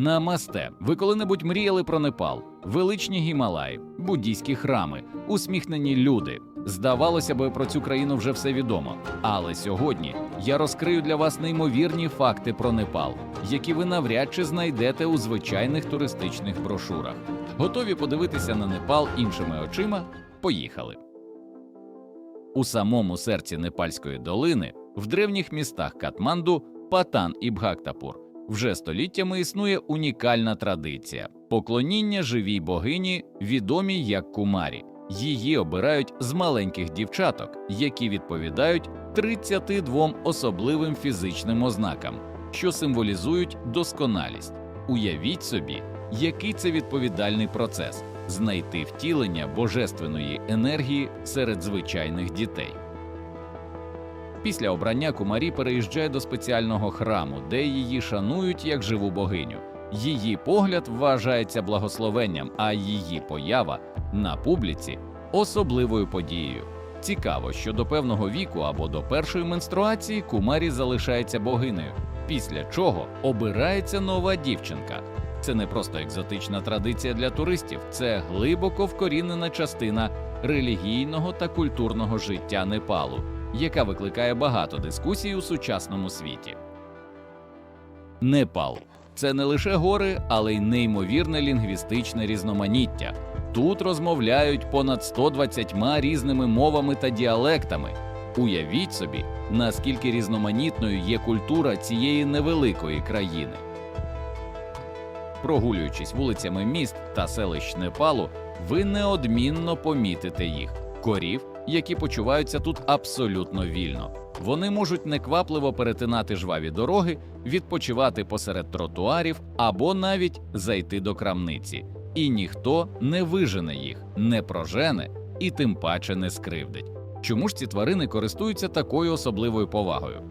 Намасте. Ви коли-небудь мріяли про Непал, величні Гімалаї, буддійські храми, усміхнені люди. Здавалося би, про цю країну вже все відомо. Але сьогодні я розкрию для вас неймовірні факти про Непал, які ви навряд чи знайдете у звичайних туристичних брошурах. Готові подивитися на Непал іншими очима? Поїхали. У самому серці Непальської долини, в древніх містах Катманду, Патан і Бхактапур, вже століттями існує унікальна традиція поклоніння живій богині, відомій як кумарі. Її обирають з маленьких дівчаток, які відповідають 32 особливим фізичним ознакам, що символізують досконалість. Уявіть собі, який це відповідальний процес знайти втілення божественної енергії серед звичайних дітей. Після обрання кумарі переїжджає до спеціального храму, де її шанують як живу богиню. Її погляд вважається благословенням, а її поява на публіці особливою подією. Цікаво, що до певного віку або до першої менструації кумарі залишається богинею, після чого обирається нова дівчинка. Це не просто екзотична традиція для туристів, це глибоко вкорінена частина релігійного та культурного життя Непалу, яка викликає багато дискусій у сучасному світі. Непал це не лише гори, але й неймовірне лінгвістичне різноманіття. Тут розмовляють понад 120 різними мовами та діалектами. Уявіть собі, наскільки різноманітною є культура цієї невеликої країни. Прогулюючись вулицями міст та селищ Непалу, ви неодмінно помітите їх корів, які почуваються тут абсолютно вільно. Вони можуть неквапливо перетинати жваві дороги, відпочивати посеред тротуарів або навіть зайти до крамниці. І ніхто не вижене їх, не прожене і тим паче не скривдить. Чому ж ці тварини користуються такою особливою повагою?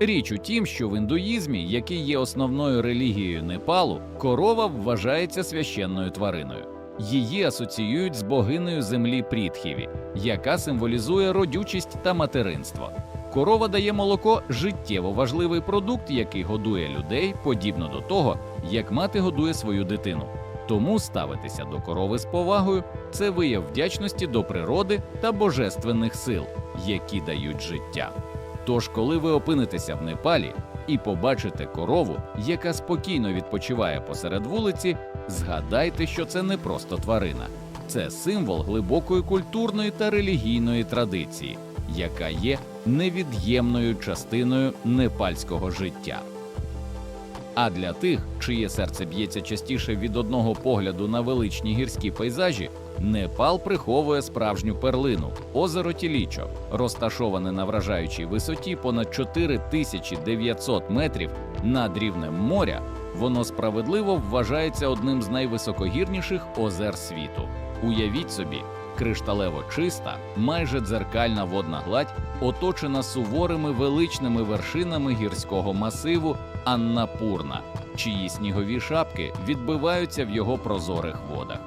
Річ у тім, що в індуїзмі, який є основною релігією Непалу, корова вважається священною твариною. Її асоціюють з богинею землі Прітхіві, яка символізує родючість та материнство. Корова дає молоко життєво важливий продукт, який годує людей, подібно до того, як мати годує свою дитину. Тому ставитися до корови з повагою це вияв вдячності до природи та божественних сил, які дають життя. Тож, коли ви опинитеся в Непалі і побачите корову, яка спокійно відпочиває посеред вулиці, згадайте, що це не просто тварина, це символ глибокої культурної та релігійної традиції, яка є невід'ємною частиною непальського життя. А для тих, чиє серце б'ється частіше від одного погляду на величні гірські пейзажі, Непал приховує справжню перлину озеро Тілічо, розташоване на вражаючій висоті понад 4900 метрів над рівнем моря. Воно справедливо вважається одним з найвисокогірніших озер світу. Уявіть собі, кришталево чиста, майже дзеркальна водна гладь, оточена суворими величними вершинами гірського масиву Аннапурна, чиї снігові шапки відбиваються в його прозорих водах.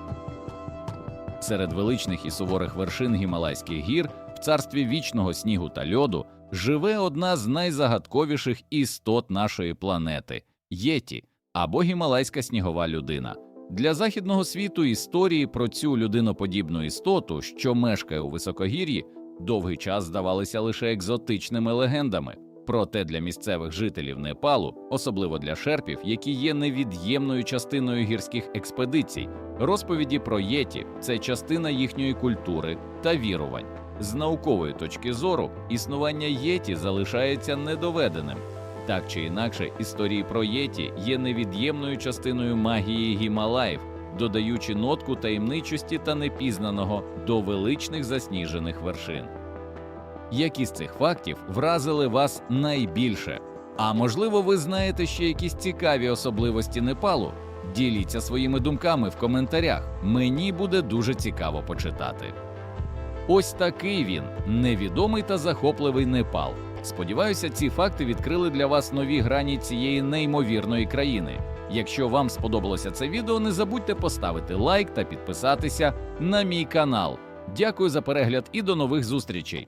Серед величних і суворих вершин Гімалайських гір в царстві вічного снігу та льоду живе одна з найзагадковіших істот нашої планети єті або гімалайська снігова людина. Для західного світу історії про цю людиноподібну істоту, що мешкає у високогір'ї, довгий час здавалися лише екзотичними легендами. Проте для місцевих жителів Непалу, особливо для шерпів, які є невід'ємною частиною гірських експедицій, розповіді про єті це частина їхньої культури та вірувань. З наукової точки зору існування єті залишається недоведеним. Так чи інакше, історії про єті є невід'ємною частиною магії Гімалаїв, додаючи нотку таємничості та непізнаного до величних засніжених вершин. Які з цих фактів вразили вас найбільше? А можливо, ви знаєте ще якісь цікаві особливості Непалу? Діліться своїми думками в коментарях. Мені буде дуже цікаво почитати. Ось такий він невідомий та захопливий Непал. Сподіваюся, ці факти відкрили для вас нові грані цієї неймовірної країни. Якщо вам сподобалося це відео, не забудьте поставити лайк та підписатися на мій канал. Дякую за перегляд і до нових зустрічей!